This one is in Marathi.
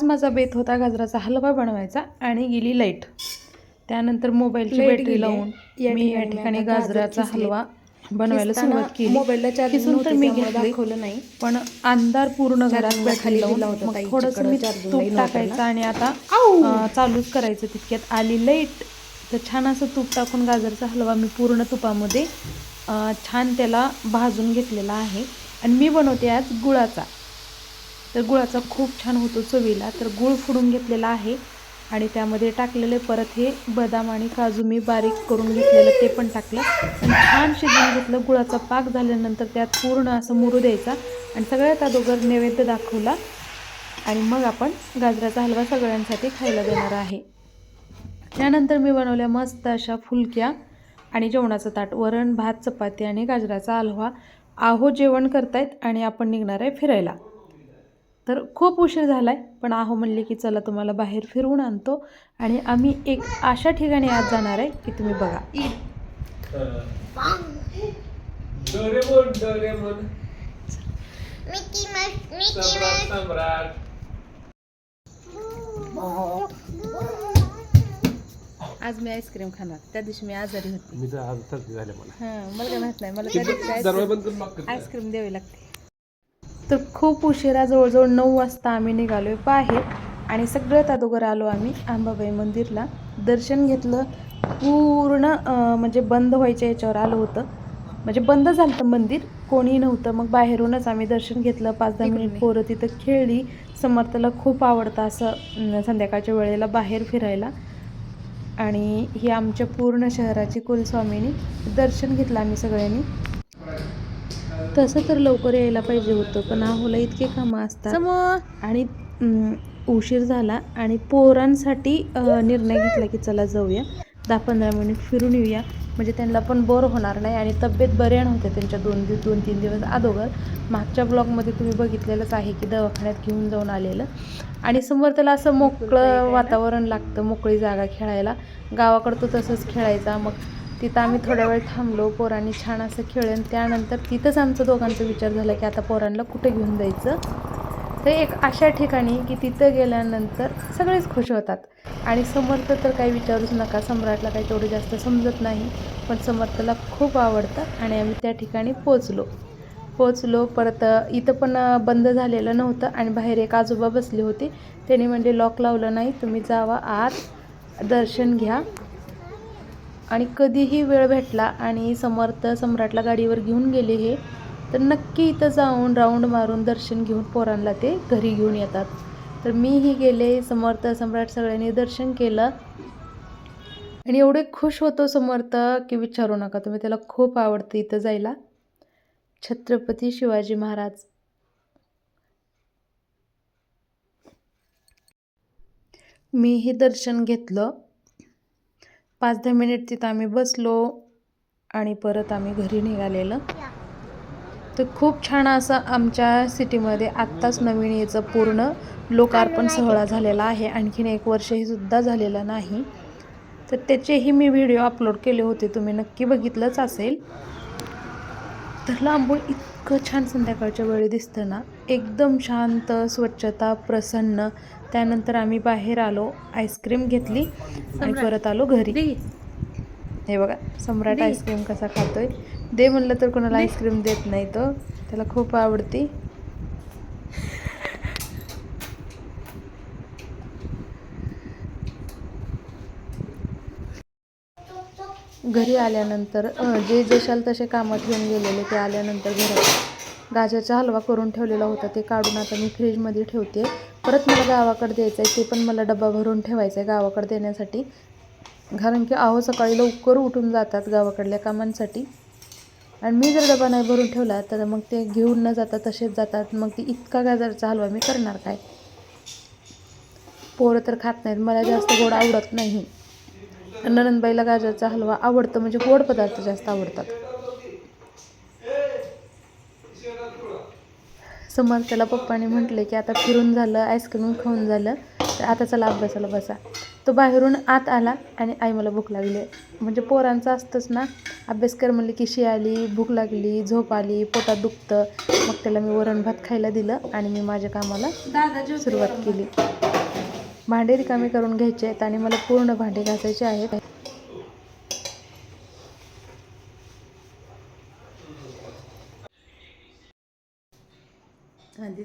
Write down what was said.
दिवसाचा बेत होता गाजराचा हलवा बनवायचा आणि गेली लाइट. त्यानंतर मोबाईलची बॅटरी. लावून मी या ठिकाणी गाजराचा. हलवा बनवायला सुरुवात केली. मोबाईलला चार्जिंग किसून तर मी दाखवलं नाही. पण अंधार पूर्ण घरात खाली लावून थोडंसं मी तूप टाकायचं. आणि आता चालूच करायचं तितक्यात. आली लाइट तर छान असं तूप टाकून गाजरचा हलवा मी पूर्ण तुपामध्ये छान त्याला भाजून घेतलेला आहे. आणि मी बनवते आज गुळाचा. तर गुळाचा खूप छान होतो चवीला. तर गुळ फुडून घेतलेला आहे आणि त्यामध्ये टाकलेले परत हे बदाम आणि काजू मी बारीक करून घेतलेलं ते पण टाकलं. आणि छान शिजवून घेतलं गुळाचा पाक झाल्यानंतर त्यात पूर्ण असं मुरू द्यायचा आणि सगळ्यात अगोदर नैवेद्य दाखवला. आणि मग आपण गाजराचा हलवा सगळ्यांसाठी खायला देणार आहे. त्यानंतर मी बनवल्या मस्त अशा फुलक्या आणि जेवणाचं ताट वरण भात चपाती आणि गाजराचा हलवा. आहो जेवण करतायत आणि आपण निघणार आहे फिरायला. तर खूप उशीर झाला आहे पण आहो म्हणले की चला तुम्हाला बाहेर फिरवून आणतो आणि आम्ही एक अशा ठिकाणी आज जाणार आहे की तुम्ही बघा. आज मी आईस्क्रीम खाणार. त्या दिवशी मी आजारी होते. मी तर आज सर्दी झाले मला. हां मला काय माहीत नाही. मला आईस्क्रीम द्यावी लागते. तर खूप उशिरा जवळजवळ नऊ वाजता आम्ही निघालोय बाहेर. आणि सगळ्यात अगोदर आलो आम्ही अंबाबाई मंदिरला. दर्शन घेतलं पूर्ण म्हणजे बंद व्हायच्या याच्यावर आलं होतं. म्हणजे बंद झालं मंदिर कोणी नव्हतं. मग बाहेरूनच आम्ही दर्शन घेतलं पाच दहा मिनिट पोरं तिथं खेळली. समर्थला खूप आवडतं असं संध्याकाळच्या वेळेला बाहेर फिरायला. आणि ही आमच्या पूर्ण शहराची कुलस्वामिनी. दर्शन घेतलं आम्ही सगळ्यांनी. तसं तर लवकर यायला पाहिजे होतं पण आहोला इतके कामं असतात. आणि उशीर झाला आणि पोरांसाठी निर्णय घेतला की चला जाऊया. दहा पंधरा मिनिट फिरून येऊया. म्हणजे त्यांना पण बोर होणार नाही आणि तब्येत बऱ्या नव्हत्या त्यांच्या दोन दिवस दोन तीन दिवस अगोदर. मागच्या ब्लॉगमध्ये तुम्ही बघितलेलंच आहे की दवाखान्यात घेऊन जाऊन आलेलं. आणि समोर त्याला असं मोकळं वातावरण लागतं मोकळी जागा खेळायला. गावाकडं तो तसंच खेळायचा. मग तिथं आम्ही थोड्या वेळ थांबलो. पोरांनी छान असं खेळलं आणि त्यानंतर तिथंच आमचा दोघांचा विचार झाला की आता पोरांना कुठे घेऊन जायचं? तर एक अशा ठिकाणी की तिथं गेल्यानंतर सगळेच खुश होतात. आणि समर्थ तर काही विचारूच नका. सम्राटला काही तेवढं जास्त समजत नाही. पण समर्थला खूप आवडतं आणि आम्ही त्या ठिकाणी पोचलो पोचलो परत इथं पण बंद झालेलं नव्हतं आणि बाहेर एक आजोबा बसले होते. त्यांनी म्हणजे लॉक लावलं नाही. तुम्ही जावा आत. दर्शन घ्या. आणि कधीही वेळ भेटला आणि समर्थ सम्राटला गाडीवर घेऊन गेले हे तर नक्की इथं जाऊन राऊंड मारून दर्शन घेऊन पोरांना ते घरी घेऊन येतात. तर मीही गेले समर्थ सम्राट सगळ्यांनी दर्शन केलं. आणि एवढे खुश होतो समर्थ की विचारू नका तुम्ही त्याला खूप आवडतं इथं जायला. छत्रपती शिवाजी महाराज. मी हे दर्शन घेतलं. पाच दहा मिनिट तिथं आम्ही बसलो आणि परत आम्ही घरी निघालेलं. तर खूप छान असं आमच्या सिटीमध्ये आत्ताच नवीन याचं पूर्ण लोकार्पण सोहळा झालेला आहे. आणखीन एक वर्षही सुद्धा झालेलं नाही. तर त्याचेही मी व्हिडिओ अपलोड केले होते. तुम्ही नक्की बघितलंच असेल. तर लांबून इतकं छान संध्याकाळच्या वेळी दिसतं ना. एकदम शांत स्वच्छता प्रसन्न. त्यानंतर आम्ही बाहेर आलो आईस्क्रीम घेतली आणि परत आलो घरी. हे बघा सम्राट आईस्क्रीम कसा खातोय. दे म्हणलं तर कोणाला आईस्क्रीम देत नाही तो. त्याला खूप आवडती. घरी आल्यानंतर जे जशाल तसे कामं ठेवून गेलेले ते आल्यानंतर घरात गाजरचा हलवा करून ठेवलेला होता ते काढून आता मी फ्रीजमध्ये ठेवते. परत मला गावाकडे द्यायचं आहे ते पण मला डबा भरून ठेवायचं आहे गावाकडे देण्यासाठी. कारण की आहो सकाळी लवकर उठून जातात गावाकडल्या कामांसाठी. आणि मी जर डबा नाही भरून ठेवला तर मग ते घेऊन न जाता तसेच जातात. मग ते इतका गाजरचा हलवा मी करणार काय? पोरं तर खात नाहीत मला जास्त गोड आवडत नाही. ननंदबाईला गाजरचा हलवा आवडतं म्हणजे गोड पदार्थ जास्त आवडतात. समर्थला पप्पाने म्हटले की आता फिरून झालं आईस्क्रीम खाऊन झालं तर आता चला अभ्यासाला बसा. तो बाहेरून आत आला आणि आई मला भूक लागली. म्हणजे पोरांचं असतंच ना अभ्यास कर म्हणले की शी आली भूक लागली झोप आली पोटात दुखतं. मग त्याला मी वरण भात खायला दिलं आणि मी माझ्या कामाला सुरुवात केली. भांडे रिकामी करून घ्यायचे आहेत आणि मला पूर्ण भांडे घासायचे आहेत. आधी